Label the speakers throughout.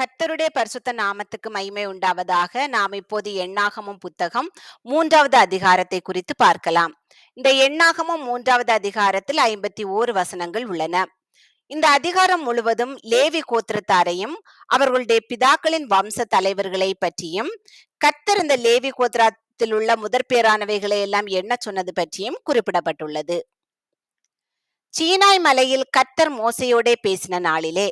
Speaker 1: கர்த்தருடைய பரிசுத்த நாமத்துக்கு மகிமை உண்டாவதாக நாம் இப்போது எண்ணாகமும் புத்தகம் மூன்றாவது அதிகாரத்தை குறித்து பார்க்கலாம். இந்த எண்ணாகமும் மூன்றாவது அதிகாரத்தில் ஐம்பத்தி ஓரு வசனங்கள் உள்ளன. இந்த அதிகாரம் முழுவதும் லேவி கோத்திரத்தாரையும் அவர்களுடைய பிதாக்களின் வம்ச தலைவர்களை பற்றியும் கர்த்தர் இந்த லேவி கோத்திரத்தில் உள்ள முதற் பேரானவைகளை எல்லாம் எண்ண சொன்னது பற்றியும் குறிப்பிடப்பட்டுள்ளது. சீனாய் மலையில் கர்த்தர் மோசையோடே பேசின நாளிலே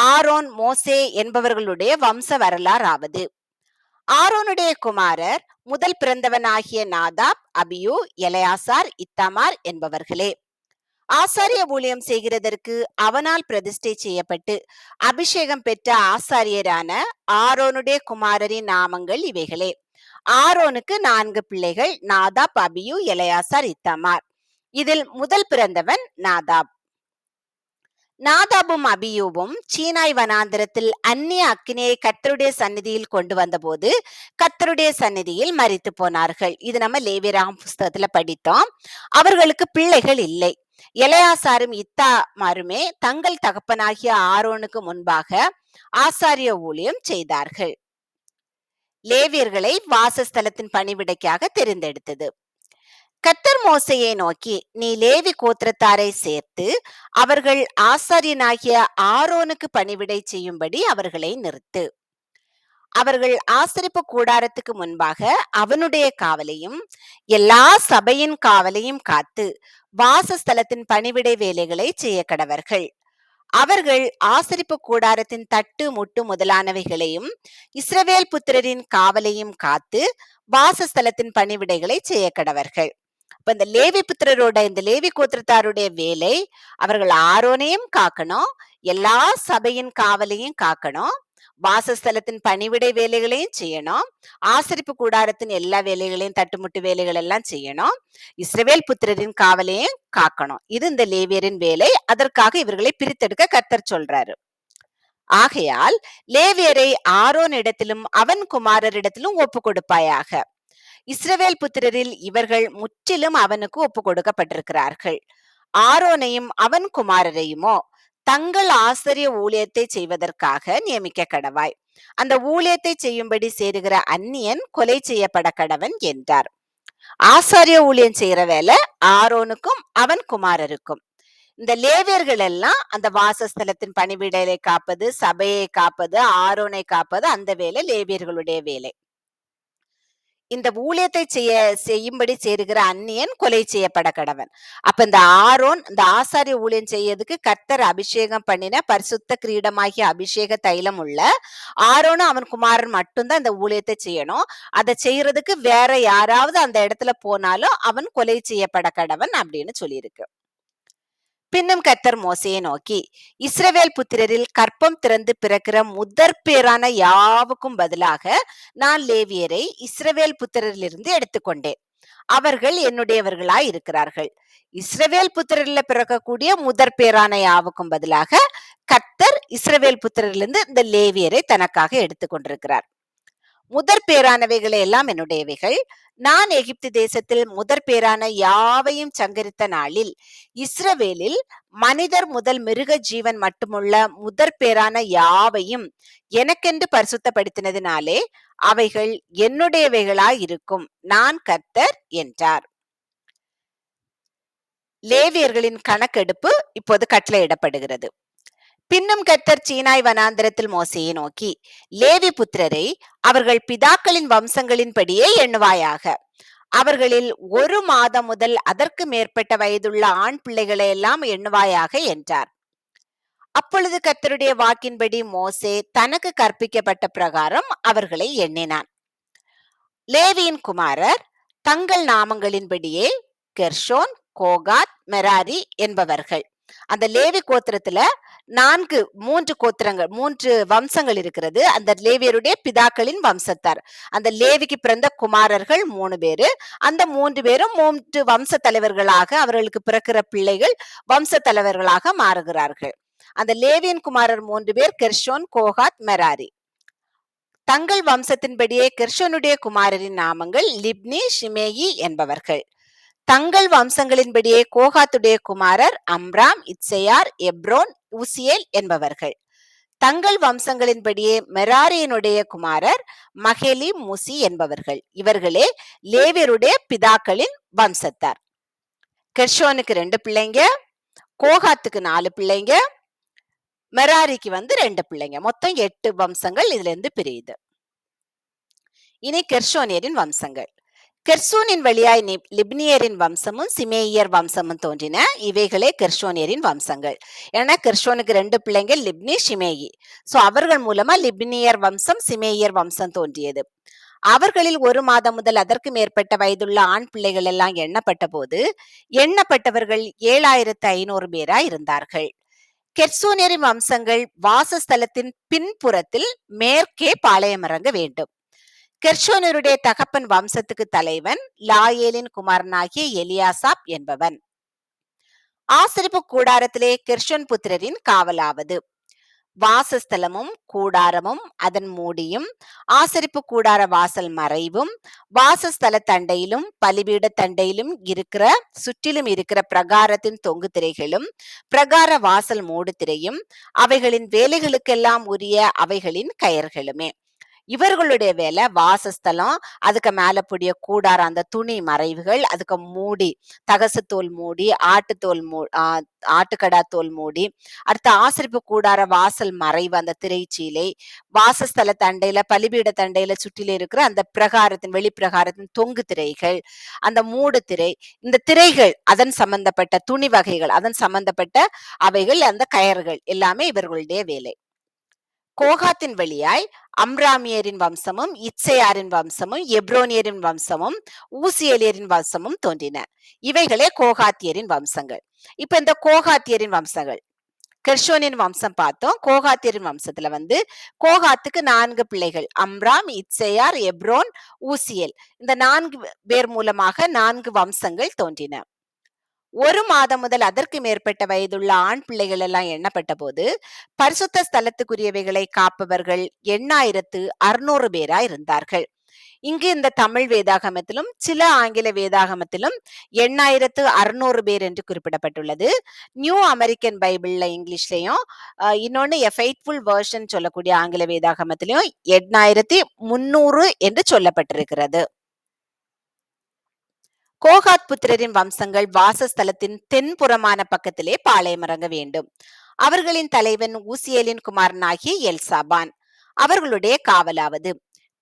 Speaker 1: ஆரோன் மோசே என்பவர்களுடைய வம்ச வரலாறாவது. ஆரோனுடைய குமாரர் முதல் பிறந்தவனாகிய நாதாப் அபியு எலையாசார் இத்தாமார் என்பவர்களே. ஆசாரிய ஊழியம் செய்கிறதற்கு அவனால் பிரதிஷ்டை செய்யப்பட்டு அபிஷேகம் பெற்ற ஆசாரியரான ஆரோனுடைய குமாரரின் நாமங்கள் இவைகளே. ஆரோனுக்கு நான்கு பிள்ளைகள் நாதாப் அபியு எலையாசார் இத்தாமார். இதில் முதல் பிறந்தவன் நாதாப். நாதாபும் அபியூவும் சீனாய் வனாந்திரத்தில் அந்நிய அக்கினியை கத்தருடைய சந்நிதியில் கொண்டு வந்தபோது கத்தருடைய சந்நிதியில் மறித்து போனார்கள். இது நம்ம லேவிராம் புஸ்தகத்துல படித்தோம். அவர்களுக்கு பிள்ளைகள் இல்லை. இளையாசாரும் இத்தாமாருமே தங்கள் தகப்பனாகிய ஆரோனுக்கு முன்பாக ஆசாரிய ஊழியம் செய்தார்கள். லேவியர்களை வாசஸ்தலத்தின் பணிவிடைக்காக தெரிந்தெடுத்தது. கத்தர் மோசையை நோக்கி நீ லேவி கோத்திரத்தாரை சேர்த்து அவர்கள் ஆசாரியனாகிய ஆரோனுக்கு பணிவிடை செய்யும்படி அவர்களை நிறுத்து. அவர்கள் ஆசரிப்பு கூடாரத்துக்கு முன்பாக அவனுடைய காவலையும் எல்லா சபையின் காவலையும் காத்து வாசஸ்தலத்தின் பணிவிடை வேலைகளை செய்ய கடவர்கள் அவர்கள் ஆசரிப்பு கூடாரத்தின் தட்டு முட்டு முதலானவைகளையும் இஸ்ரவேல் புத்திரரின் காவலையும் காத்து வாசஸ்தலத்தின் பணிவிடைகளை செய்ய கடவர்கள் இப்ப இந்த லேவி புத்திரரோட இந்த லேவி கோத்திரத்தாருடைய வேலை அவர்கள் ஆரோனையும் காக்கணும் எல்லா சபையின் காவலையும் காக்கணும் வாசஸ்தலத்தின் பணிவிடை வேலைகளையும் செய்யணும் ஆசரிப்பு கூடாரத்தின் எல்லா வேலைகளையும் தட்டுமுட்டு வேலைகள் எல்லாம் செய்யணும் இஸ்ரவேல் புத்திரரின் காவலையும் காக்கணும். இது இந்த லேவியரின் வேலை. அதற்காக இவர்களை பிரித்தெடுக்க கர்த்தர் சொல்றாரு. ஆகையால் லேவியரை ஆரோன் இடத்திலும் அவன் குமாரரிடத்திலும் ஒப்பு கொடுப்பாயாக இஸ்ரவேல் புத்திரரில் இவர்கள் முற்றிலும் அவனுக்கு ஒப்பு கொடுக்கப்பட்டிருக்கிறார்கள் ஆரோனையும் அவன் குமாரரையுமோ தங்கள் ஆசிரிய ஊழியத்தை செய்வதற்காக நியமிக்க கடவாய். அந்த ஊழியத்தை செய்யும்படி சேருகிற அந்நியன் கொலை செய்யப்பட கடவன் என்றார். ஆசாரிய ஊழியம் செய்யற வேலை ஆரோனுக்கும் அவன் குமாரருக்கும். இந்த லேவியர்கள் எல்லாம் அந்த வாசஸ்தலத்தின் பணிவிடலை காப்பது சபையை காப்பது ஆரோனை காப்பது அந்த வேலை லேவியர்களுடைய வேலை. இந்த ஊழியத்தை செய்ய செய்யும்படி சேருகிற அந்நியன் கொலை செய்யப்பட கடவன். அப்ப இந்த ஆரோன் இந்த ஆசாரிய ஊழியம் செய்யறதுக்கு கர்த்தர் அபிஷேகம் பண்ணின பரிசுத்த கிரீடமாகிய அபிஷேக தைலம் உள்ள ஆரோனும் அவன் குமாரன் மட்டும்தான் இந்த ஊழியத்தை செய்யணும். அதை செய்யறதுக்கு வேற யாராவது அந்த இடத்துல போனாலும் அவன் கொலை செய்யப்பட கடவன் அப்படின்னு சொல்லியிருக்கு. பின்னும் கத்தர் மோசையை நோக்கி இஸ்ரவேல் புத்திரரில் கற்பம் திறந்து பிறக்கிற முதற் பேரான யாவுக்கும் பதிலாக நான் லேவியரை இஸ்ரவேல் புத்திரரிலிருந்து எடுத்துக்கொண்டேன். அவர்கள் என்னுடையவர்களாய் இருக்கிறார்கள். இஸ்ரவேல் புத்திரர்ல பிறக்கக்கூடிய முதற் பேரான யாவுக்கும் பதிலாக கத்தர் இஸ்ரவேல் புத்திரரிலிருந்து இந்த லேவியரை தனக்காக எடுத்துக்கொண்டிருக்கிறார். முதற் பேரானவைகளை எல்லாம் என்னுடையவைகள். நான் எகிப்து தேசத்தில் முதற் பேரான யாவையும் சங்கரித்த நாளில் இஸ்ரவேலில் மனிதர் முதல் மிருக ஜீவன் மட்டுமுள்ள முதற் பேரான யாவையும் எனக்கென்று பரிசுத்தப்படுத்தினதினாலே அவைகள் என்னுடையவைகளாய் இருக்கும். நான் கர்த்தர் என்றார். லேவியர்களின் கணக்கெடுப்பு இப்போது கட்டளையிடப்படுகிறது. பின்னும் கர்த்தர் சீனாய் வனாந்திரத்தில் மோசையை நோக்கி லேவி புத்திரரை அவர்கள் பிதாக்களின் வம்சங்களின்படியே எண்ணுவாயாக. அவர்களில் ஒரு மாதம் முதல் அதற்கு மேற்பட்ட வயதுள்ள ஆண் பிள்ளைகளை எல்லாம் எண்ணுவாயாக என்றார். அப்பொழுது கர்த்தருடைய வாக்கின்படி மோசே தனக்கு கற்பிக்கப்பட்ட பிரகாரம் அவர்களை எண்ணினான். லேவியின் குமாரர் தங்கள் நாமங்களின்படியே கெர்ஷோன் கோகாத் மெராரி என்பவர்கள். அந்த லேவி கோத்திரத்துல நான்கு மூன்று கோத்திரங்கள் மூன்று வம்சங்கள் இருக்கிறது. அந்த லேவியருடைய பிதாக்களின் வம்சத்தார். அந்த லேவிக்கு பிறந்த குமாரர்கள் மூணு பேரு. அந்த மூன்று பேரும் மூன்று வம்ச தலைவர்களாக அவர்களுக்கு பிறக்கிற பிள்ளைகள் வம்ச தலைவர்களாக மாறுகிறார்கள். அந்த லேவியன் குமாரர் மூன்று பேர் கெர்ஷோன் கோகாத் மெராரி. தங்கள் வம்சத்தின்படியே கெர்ஷோனுடைய குமாரரின் நாமங்கள் லிப்னி ஷிமேயி என்பவர்கள். தங்கள் வம்சங்களின்படியே கோகாத்துடைய குமாரர் அம்ராம் இட்சையார் எப்ரோன் உசியேல் என்பவர்கள். தங்கள் வம்சங்களின்படியே மெராரியனுடைய குமாரர் மகேலி முசி என்பவர்கள். இவர்களே லேவியருடைய பிதாக்களின் வம்சத்தார். கெர்ஷோனுக்கு ரெண்டு பிள்ளைங்க கோகாத்துக்கு நாலு பிள்ளைங்க மெராரிக்கு வந்து ரெண்டு பிள்ளைங்க. மொத்தம் எட்டு வம்சங்கள் இதுல இருந்து பிரியுது. இனி கெர்ஷோனியரின் வம்சங்கள். கெர்சோனின் வழியாய் லிப்னியரின் வம்சமும் சிமேயர் வம்சமும் தோன்றின. இவைகளே கெர்சோனியரின் வம்சங்கள். ஏன்னா கெர்சோனுக்கு ரெண்டு பிள்ளைங்க லிப்னி ஷிமேயி சோ அவர்கள் மூலமா லிப்னியர் வம்சம் சிமேயர் வம்சம் தோன்றியது. அவர்களில் ஒரு மாதம் முதல் அதற்கு மேற்பட்ட வயதுள்ள ஆண் பிள்ளைகள் எல்லாம் எண்ணப்பட்ட போது எண்ணப்பட்டவர்கள் ஏழாயிரத்து ஐநூறு பேராய் இருந்தார்கள். கெர்சோனியரின் வம்சங்கள் வாசஸ்தலத்தின் பின்புறத்தில் மேற்கே பாளையமிறங்க வேண்டும். கெர்ஷோனருடைய தகப்பன் வம்சத்துக்கு தலைவன் லாயேலின் குமாரனாகிய எலியாசாப் என்பவன். ஆசிரிப்பு கூடாரத்திலே கெர்ஷோன் புத்திரரின் காவலாவது. வாசஸ்தலமும் கூடாரமும் அதன் மூடியும் ஆசரிப்பு கூடார வாசல் மறைவும் வாசஸ்தல தண்டையிலும் பலிபீட தண்டையிலும் இருக்கிற சுற்றிலும் இருக்கிற பிரகாரத்தின் தொங்கு திரைகளும் பிரகார வாசல் மூடு திரையும் அவைகளின் வேலைகளுக்கெல்லாம் உரிய அவைகளின் கயர்களுமே. இவர்களுடைய வேலை வாசஸ்தலம் அதுக்கு மேல புடிய கூடார அந்த துணி மறைவுகள் அதுக்கு மூடி தகசு தோல் மூடி ஆட்டுத்தோல் மூ ஆட்டுக்கடா தோல் மூடி அடுத்த ஆசிரிப்பு கூடார வாசல் மறைவு அந்த திரைச்சீலை வாசஸ்தல தண்டையில பலிபீட தண்டையில சுற்றில இருக்கிற அந்த பிரகாரத்தின் வெளிப்பிரகாரத்தின் தொங்கு திரைகள் அந்த மூடு திரை இந்த திரைகள் அதன் சம்பந்தப்பட்ட துணி வகைகள் அதன் சம்பந்தப்பட்ட அவைகள் அந்த கயர்கள் எல்லாமே இவர்களுடைய வேலை. கோகாத்தின் வழியாய் அம்ராமியரின் வம்சமும் இச்சையாரின் வம்சமும் எப்ரோனியரின் வம்சமும் ஊசியலியரின் வம்சமும் தோன்றின. இவைகளே கோகாத்தியரின் வம்சங்கள். இப்ப இந்த கோகாத்தியரின் வம்சங்கள். கெர்ஷோனின் வம்சம் பார்த்தோம். கோகாத்தியரின் வம்சத்துல வந்து கோகாத்துக்கு நான்கு பிள்ளைகள். Amram Izhar Hebron Uzziel. இந்த நான்கு பேர் மூலமாக நான்கு வம்சங்கள் தோன்றின. ஒரு மாதம் முதல் அதற்கு மேற்பட்ட வயதுள்ள ஆண் பிள்ளைகள் எல்லாம் எண்ணப்பட்ட போது பரிசுத்த ஸ்தலத்துக்குரியவைகளை காப்பவர்கள் எண்ணாயிரத்து அறுநூறு பேரா இருந்தார்கள். இங்கு இந்த தமிழ் வேதாகமத்திலும் சில ஆங்கில வேதாகமத்திலும் எண்ணாயிரத்து அறுநூறு பேர் என்று குறிப்பிடப்பட்டுள்ளது. நியூ அமெரிக்கன் பைபிள்ல இங்கிலீஷ்லயும் இன்னொன்னு எ வேர்ஷன் சொல்லக்கூடிய ஆங்கில வேதாகமத்திலையும் எண்ணாயிரத்தி முன்னூறு என்று சொல்லப்பட்டிருக்கிறது. கோகாத் புத்திரரின் வம்சங்கள் வாசஸ்தலத்தின் தென்புறமான பக்கத்திலே பாளையமிறங்க வேண்டும். அவர்களின் தலைவன் ஊசியலின் குமாரனாகிய எல்சாபான். அவர்களுடைய காவலாவது.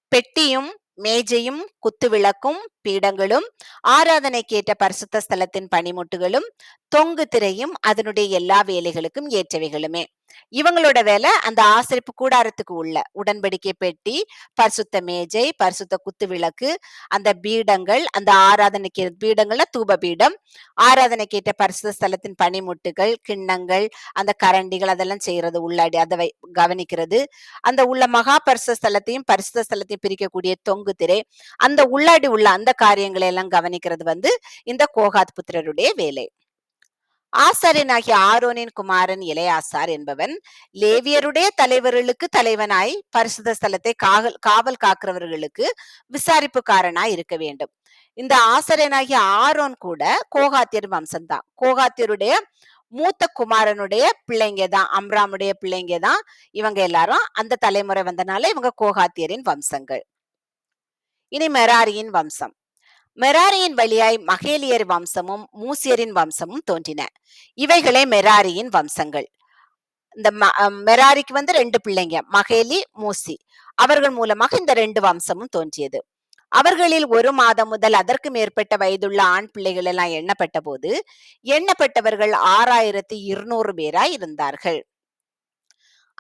Speaker 1: பெட்டியும் மேஜையும் குத்துவிளக்கும் பீடங்களும் ஆராதனைக்கேற்ற பரிசுத்த ஸ்தலத்தின் பனிமுட்டுகளும் தொங்கு திரையும் அதனுடைய எல்லா வேலைகளுக்கும் ஏற்றவைகளுமே. இவங்களோட வேலை அந்த ஆசரிப்பு கூடாரத்துக்கு உள்ள உடன்படிக்கை பெட்டி பரிசுத்த மேஜை பரிசுத்த குத்து விளக்கு அந்த பீடங்கள் அந்த ஆராதனைக்கு பீடங்கள்ல தூப பீடம் ஆராதனைக்கேற்ற பரிசுத்த ஸ்தலத்தின் பனிமுட்டுகள் கிண்ணங்கள் அந்த கரண்டிகள் அதெல்லாம் செய்யறது உள்ளாடி அதை கவனிக்கிறது. அந்த உள்ள மகா பரிசுத்த ஸ்தலத்தையும் பரிசுத்த ஸ்தலத்தையும் பிரிக்கக்கூடிய தொங்கு திரை அந்த உள்ளாடி உள்ள அந்த காரியங்களை எல்லாம் கவனிக்கிறது வந்து இந்த கோகாத் புத்திரருடைய வேலை. ஆசாரியனாகிய ஆரோனின் குமாரன் இளையாசார் என்பவன் லேவியருடைய தலைவர்களுக்கு தலைவனாய் பரிசுத ஸ்தலத்தை காவல் காவல் காக்கிறவர்களுக்கு விசாரிப்புக்காரனாய் இருக்க வேண்டும். இந்த ஆசாரியனாகிய ஆரோன் கூட கோகாத்தியர் வம்சம்தான். கோகாத்தியருடைய மூத்த குமாரனுடைய பிள்ளைங்க தான் அம்ராமுடைய பிள்ளைங்க தான் இவங்க எல்லாரும் அந்த தலைமுறை வந்தனால இவங்க கோகாத்தியரின் வம்சங்கள். இனி மெராரியின் வம்சம். மெராரியின் வழியாய் மகேலியர் வம்சமும் மூசியரின் வம்சமும் தோன்றின. இவைகளே மெராரியின் வம்சங்கள். இந்த மெராரிக்கு வந்து ரெண்டு பிள்ளைங்க மகேலி மூசி. அவர்கள் மூலமாக இந்த ரெண்டு வம்சமும் தோன்றியது. அவர்களில் ஒரு மாதம் முதல் அதற்கு மேற்பட்ட வயதுள்ள ஆண் பிள்ளைகள் எல்லாம் எண்ணப்பட்ட போது எண்ணப்பட்டவர்கள் ஆறாயிரத்தி இருநூறு பேராய் இருந்தார்கள்.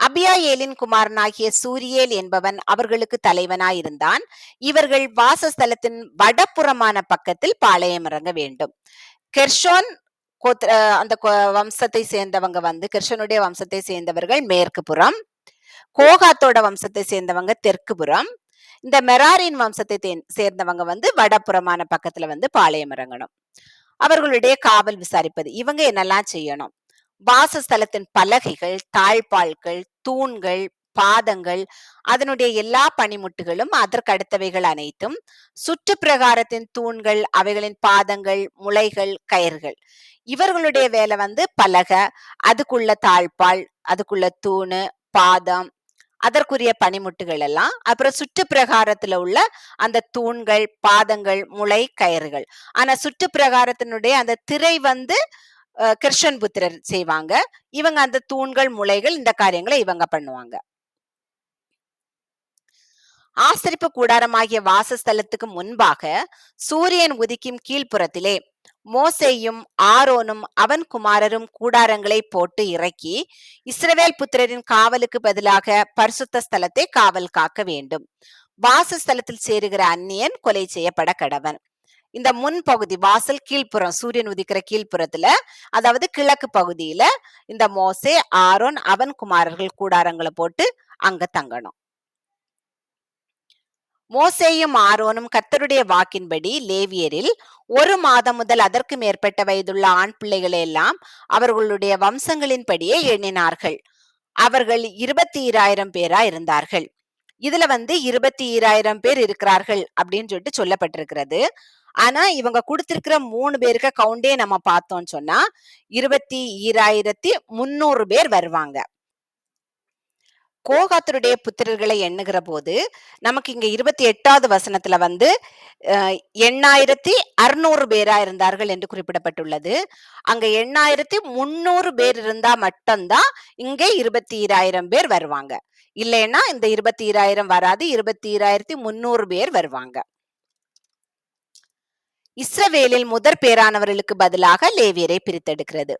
Speaker 1: அபியாயேலின் குமாரனாகிய சூரியேல் என்பவன் அவர்களுக்கு தலைவனாயிருந்தான். இவர்கள் வாசஸ்தலத்தின் வடப்புறமான பக்கத்தில் பாளையம் இறங்க வேண்டும். கெர்ஷோன் கோத்திர அந்த வம்சத்தை சேர்ந்தவங்க வந்து கிருஷ்ணனுடைய வம்சத்தை சேர்ந்தவர்கள் மேற்கு புறம் கோகாத்தோட வம்சத்தை சேர்ந்தவங்க தெற்கு புறம் இந்த மெராரின் வம்சத்தை சேர்ந்தவங்க வந்து வடபுறமான பக்கத்துல வந்து பாளையம் இறங்கணும். அவர்களுடைய காவல் விசாரிப்பது இவங்க என்னெல்லாம் செய்யணும்? வாசஸ்தலத்தின் பலகைகள் தாழ்பால்கள் தூண்கள் பாதங்கள் அதனுடைய எல்லா பனிமுட்டுகளும் அதற்கடுத்தவைகள் அனைத்தும் சுற்று பிரகாரத்தின் தூண்கள் அவைகளின் பாதங்கள் முளைகள் கயிர்கள் இவர்களுடைய வேலை வந்து பலகை அதுக்குள்ள தாழ்பால் அதுக்குள்ள தூணு பாதம் அதற்குரிய பனிமுட்டுகள் எல்லாம் அப்புறம் சுற்று பிரகாரத்துல உள்ள அந்த தூண்கள் பாதங்கள் முளை கயிறுகள். ஆனா சுற்று பிரகாரத்தினுடைய அந்த திரை வந்து கிருஷ்ணன் புத்திரர் செய்வாங்க. இவங்க அந்த தூண்கள் முளைகள் இந்த காரியங்களை இவங்க பண்ணுவாங்க. ஆசரிப்பு கூடாரமாகிய வாசஸ்தலத்துக்கு முன்பாக சூரியன் உதிக்கும் கீழ்ப்புறத்திலே மோசேயும் ஆரோனும் அவன் குமாரரும் கூடாரங்களை போட்டு இறக்கி இஸ்ரவேல் புத்திரரின் காவலுக்கு பதிலாக பரிசுத்த ஸ்தலத்தை காவல் காக்க வேண்டும். வாசஸ்தலத்தில் சேருகிற அந்நியன் கொலை செய்யப்பட கடவன். இந்த முன் பகுதி வாசல் கீழ்ப்புறம் சூரியன் உதிக்கிற கீழ்ப்புறத்துல அதாவது கிழக்கு பகுதியில இந்த மோசே ஆரோன் அவன் குமாரர்கள் கூடாரங்களை போட்டு அங்க தங்கணும். மோசேயும் ஆரோனும் கர்த்தருடைய வாக்கின்படி லேவியரில் ஒரு மாதம் முதல் அதற்கு மேற்பட்ட வயதுள்ள ஆண் பிள்ளைகளை எல்லாம் அவர்களுடைய வம்சங்களின்படியே எண்ணினார்கள். அவர்கள் இருபத்தி ஈராயிரம் பேரா இருந்தார்கள். இதுல வந்து இருபத்தி ஈராயிரம் பேர் இருக்கிறார்கள் அப்படின்னு சொல்லிட்டு சொல்லப்பட்டிருக்கிறது. ஆனா இவங்க கொடுத்திருக்கிற மூணு பேருக்கு கவுண்டே நம்ம பார்த்தோம்னு சொன்னா இருபத்தி ஈராயிரத்தி முன்னூறு பேர் வருவாங்க. கோகாத்தருடைய புத்திரர்களை எண்ணுகிற போது நமக்கு இங்க இருபத்தி எட்டாவது வசனத்துல வந்து அஹ், எண்ணாயிரத்தி அறுநூறு பேரா இருந்தார்கள் என்று குறிப்பிடப்பட்டுள்ளது. அங்க எண்ணாயிரத்தி முன்னூறு பேர் இருந்தா மட்டும்தான் இங்கே இருபத்தி ஈராயிரம் பேர் வருவாங்க. இல்லைன்னா இந்த இருபத்தி ஈராயிரம் வராது இருபத்தி ஈராயிரத்தி முன்னூறு பேர் வருவாங்க. இஸ்ரவேலில் முதற் பேரானவர்களுக்கு பதிலாக லேவியரை பிரித்தெடுக்கிறது.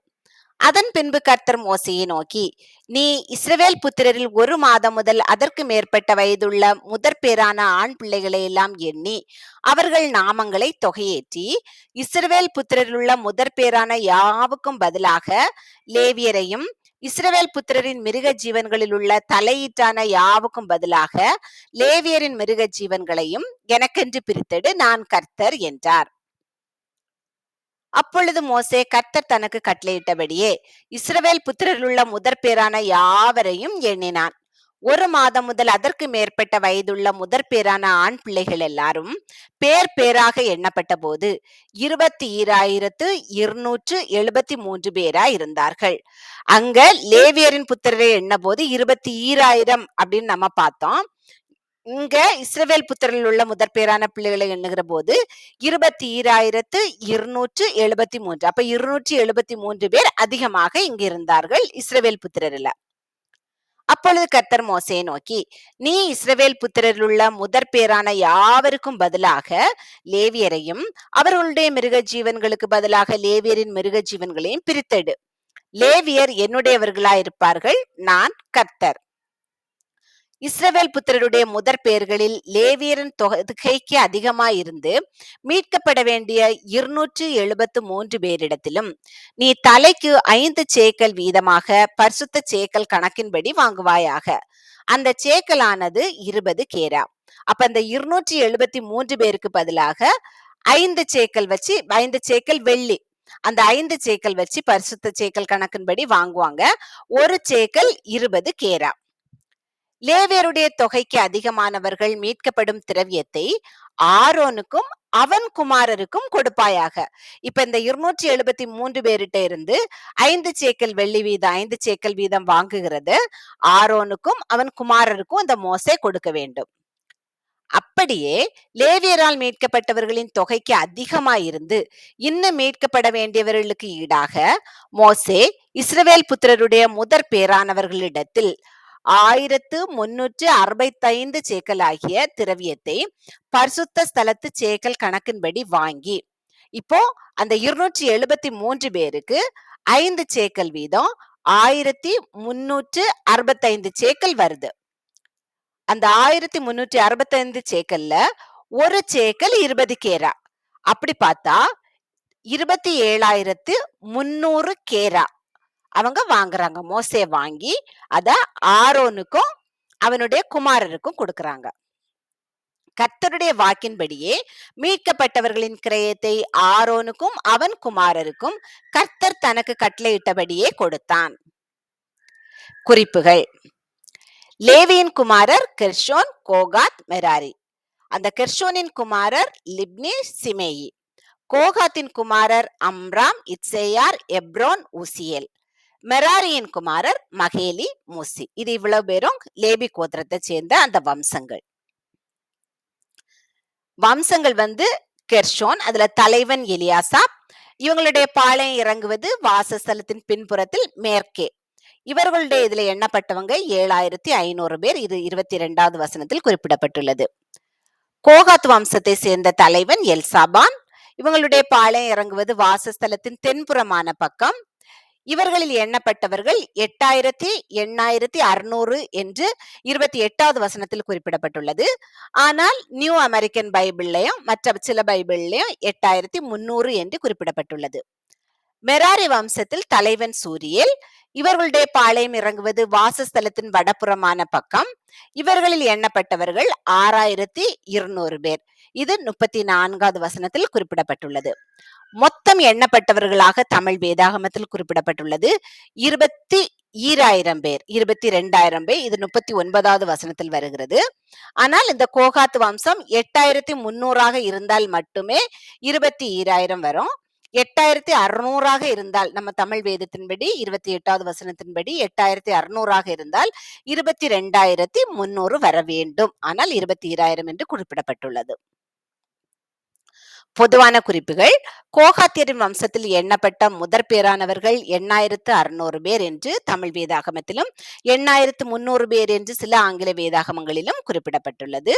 Speaker 1: அதன் பின்பு கர்த்தர் மோசையை நோக்கி நீ இஸ்ரவேல் புத்திரரில் ஒரு மாதம் முதல் அதற்கு மேற்பட்ட வயதுள்ள முதற் பேரான ஆண் பிள்ளைகளை எல்லாம் எண்ணி அவர்கள் நாமங்களை தொகையேற்றி இஸ்ரவேல் புத்திரரில் உள்ள முதற் பேரான யாவுக்கும் பதிலாக லேவியரையும் இஸ்ரவேல் புத்திரரின் மிருக ஜீவன்களில் உள்ள தலையீட்டான யாவுக்கும் பதிலாக லேவியரின் மிருக ஜீவன்களையும் எனக்கென்று பிரித்தெடு நான் கர்த்தர் என்றார். அப்பொழுது மோசே கர்த்தர் தனக்கு கட்டளையிட்டபடியே இஸ்ரவேல் புத்திரருள்ள முதற் பேரான யாவரையும் எண்ணினான். ஒரு மாதம் முதல் அதற்கு மேற்பட்ட வயதுள்ள முதற் பேரான ஆண் பிள்ளைகள் எல்லாரும் பேர் பேராக எண்ணப்பட்ட போது இருபத்தி ஈராயிரத்து இருநூற்று எழுபத்தி மூன்று பேரா இருந்தார்கள். அங்க லேவியரின் புத்திரரை எண்ண போது இருபத்தி ஈராயிரம் அப்படின்னு நம்ம பார்த்தோம். இங்க இஸ்ரவேல் புத்திரில் உள்ள முதற் பேரான பிள்ளைகளை எண்ணுகிற போது இருபத்தி ஈராயிரத்து இருநூற்று எழுபத்தி மூன்று. அப்ப இருநூற்றி எழுபத்தி மூன்று பேர் அதிகமாக இங்கு இருந்தார்கள் இஸ்ரவேல் புத்திரரில். அப்பொழுது கர்த்தர் மோசையை நோக்கி நீ இஸ்ரவேல் புத்திரரில் உள்ள முதற் பேரான யாவருக்கும் பதிலாக லேவியரையும் அவர்களுடைய மிருக ஜீவன்களுக்கு பதிலாக லேவியரின் மிருக ஜீவன்களையும் பிரித்தெடு. லேவியர் என்னுடையவர்களா இருப்பார்கள் நான் கர்த்தர். இஸ்ரவேல் புத்திரருடைய முதற் பெயர்களில் லேவியரின் தொகைக்கு அதிகமாயிருந்து மீட்கப்பட வேண்டிய இருநூற்று எழுபத்து மூன்று பேரிடத்திலும் நீ தலைக்கு ஐந்து சேக்கல் வீதமாக பரிசுத்த சேக்கல் கணக்கின்படி வாங்குவாயாக. அந்த சேக்கலானது இருபது கேரா. அப்ப அந்த இருநூற்றி எழுபத்தி மூன்று பேருக்கு பதிலாக ஐந்து சேக்கல் வச்சு ஐந்து சேக்கல் வெள்ளி. அந்த ஐந்து சேக்கல் வச்சு பரிசுத்த சேக்கல் கணக்கின்படி வாங்குவாங்க. ஒரு சேக்கல் இருபது கேரா. லேவியருடைய தொகைக்கு அதிகமானவர்கள் மீட்கப்படும் திரவியத்தை ஆரோனுக்கும் அவன் குமாரருக்கும் கொடுப்பாயாக. இப்ப இந்த இருநூற்றி எழுபத்தி மூன்று பேருட்ட இருந்து ஐந்து சேக்கல் வெள்ளி வீதம் ஐந்து சேக்கல் வீதம் வாங்குகிறது. ஆரோனுக்கும் அவன் குமாரருக்கும் அந்த மோசை கொடுக்க வேண்டும். அப்படியே லேவியரால் மீட்கப்பட்டவர்களின் தொகைக்கு அதிகமாயிருந்து இன்னும் மீட்கப்பட வேண்டியவர்களுக்கு ஈடாக மோசே இஸ்ரவேல் புத்திரருடைய முதற் பேரானவர்களிடத்தில் ஆயிரத்து முன்னூற்று அறுபத்தைந்து சேக்கல் ஆகிய திரவியத்தை பரிசுத்த ஸ்தலத்து சேக்கல் கணக்கின்படி வாங்கி இப்போ அந்த இருநூற்றி எழுபத்தி மூன்று பேருக்கு ஐந்து சேக்கல் வீதம் ஆயிரத்தி முன்னூற்று அறுபத்தைந்து சேக்கல் வருது. அந்த ஆயிரத்தி முன்னூற்றி அறுபத்தைந்து சேக்கல்ல ஒரு சேக்கல் இருபது கேரா. அப்படி பார்த்தா இருபத்தி ஏழாயிரத்து முன்னூறு கேரா. அவங்க வாங்குறாங்க. மோசே வாங்கி அத ஆரோனுக்கும் அவனுடைய குமாரருக்கும் கொடுக்கறாங்க. கர்த்தருடைய வாக்கின்படியே மீட்கப்பட்டவர்களின் கிரயத்தை ஆரோனுக்கும் அவன் குமாரருக்கும் கர்த்தர் தனக்கு கட்டளையிட்டபடியே கொடுத்தான். குறிப்புகள். லேவியின் குமாரர் கெர்ஷோன் கோகாத் மெராரி. அந்த கெர்ஷோனின் குமாரர் லிப்னி சிமேயி. கோகாத்தின் குமாரர் அம்ராம் இட்சேயார் எப்ரோன் உசியல். மெராரியின் குமாரர் மகேலி மூசி. இது இவ்வளவு பேரும் லேபி கோத்திரத்தை சேர்ந்த அந்த வம்சங்கள். வம்சங்கள் வந்து கெர்ஷோன் அதுல தலைவன் எலியாசா இவங்களுடைய பாளையம் இறங்குவது வாசஸ்தலத்தின் பின்புறத்தில் மேற்கே. இவர்களுடைய இதுல எண்ணப்பட்டவங்க ஏழாயிரத்தி ஐநூறு பேர். இது இருபத்தி இரண்டாவது வசனத்தில் குறிப்பிடப்பட்டுள்ளது. கோகாத் வம்சத்தை சேர்ந்த தலைவன் எல்சாபான். இவங்களுடைய பாளையம் இறங்குவது வாசஸ்தலத்தின் தென்புறமான பக்கம். இவர்களில் எண்ணப்பட்டவர்கள் எட்டாயிரத்தி எண்ணாயிரத்தி அறுநூறு என்று இருபத்தி எட்டாவது வசனத்தில் குறிப்பிடப்பட்டுள்ளது. ஆனால் நியூ அமெரிக்கன் பைபிள்லையும் மற்ற சில பைபிள்லையும் எட்டாயிரத்தி முன்னூறு என்று குறிப்பிடப்பட்டுள்ளது. மெராரி வம்சத்தில் தலைவன் சூரியல் இவர்களுடைய பாளையம் இறங்குவது வாசஸ்தலத்தின் வடபுறமான பக்கம். இவர்களில் எண்ணப்பட்டவர்கள் ஆறாயிரத்தி இருநூறு பேர். இது முப்பத்தி நான்காவது வசனத்தில் குறிப்பிடப்பட்டுள்ளது. மொத்தம் எண்ணப்பட்டவர்களாக தமிழ் வேதாகமத்தில் குறிப்பிடப்பட்டுள்ளது. இருபத்தி ஈராயிரம் பேர் இருபத்தி ரெண்டாயிரம் பேர் இது முப்பத்தி ஒன்பதாவது வசனத்தில் வருகிறது. ஆனால் இந்த கோகாத்து வம்சம் எட்டாயிரத்தி முன்னூறாக இருந்தால் மட்டுமே இருபத்தி ஈராயிரம் வரும். எட்டாயிரத்தி அறுநூறாக இருந்தால் நம்ம தமிழ் வேதத்தின்படி இருபத்தி எட்டாவது வசனத்தின்படி எட்டாயிரத்தி அறுநூறாக இருந்தால் இருபத்தி ரெண்டாயிரத்தி முன்னூறு வர வேண்டும். ஆனால் இருபத்தி ஈராயிரம் என்று குறிப்பிடப்பட்டுள்ளது. பொதுவான குறிப்புகள். கோகாத்தியரின் வம்சத்தில் எண்ணப்பட்ட முதற் பேரானவர்கள் எண்ணாயிரத்து அறுநூறு பேர் என்று தமிழ் வேதாகமத்திலும் எண்ணாயிரத்து முன்னூறு பேர் என்று சில ஆங்கில வேதாகமங்களிலும் குறிப்பிடப்பட்டுள்ளது.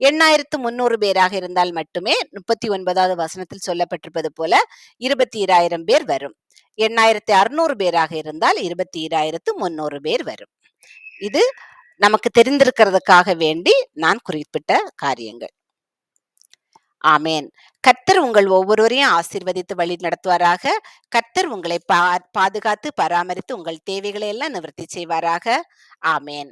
Speaker 1: எண்ணாயிரத்து முன்னூறு பேராக இருந்தால் மட்டுமே முப்பத்தி ஒன்பதாவது வசனத்தில் சொல்லப்பட்டிருப்பது போல இருபத்தி ஈராயிரம் பேர் வரும். எண்ணாயிரத்தி அறுநூறு பேராக இருந்தால் இருபத்தி ஈராயிரத்து முன்னூறு பேர் வரும். இது நமக்கு தெரிந்திருக்கிறதுக்காக வேண்டி நான் குறிப்பிட்ட காரியங்கள். ஆமேன். கர்த்தர் உங்கள் ஒவ்வொருவரையும் ஆசிர்வதித்து வழி நடத்துவாராக. கர்த்தர் உங்களை பா பாதுகாத்து பராமரித்து உங்கள் தேவைகளை எல்லாம் நிவர்த்தி செய்வாராக. ஆமேன்.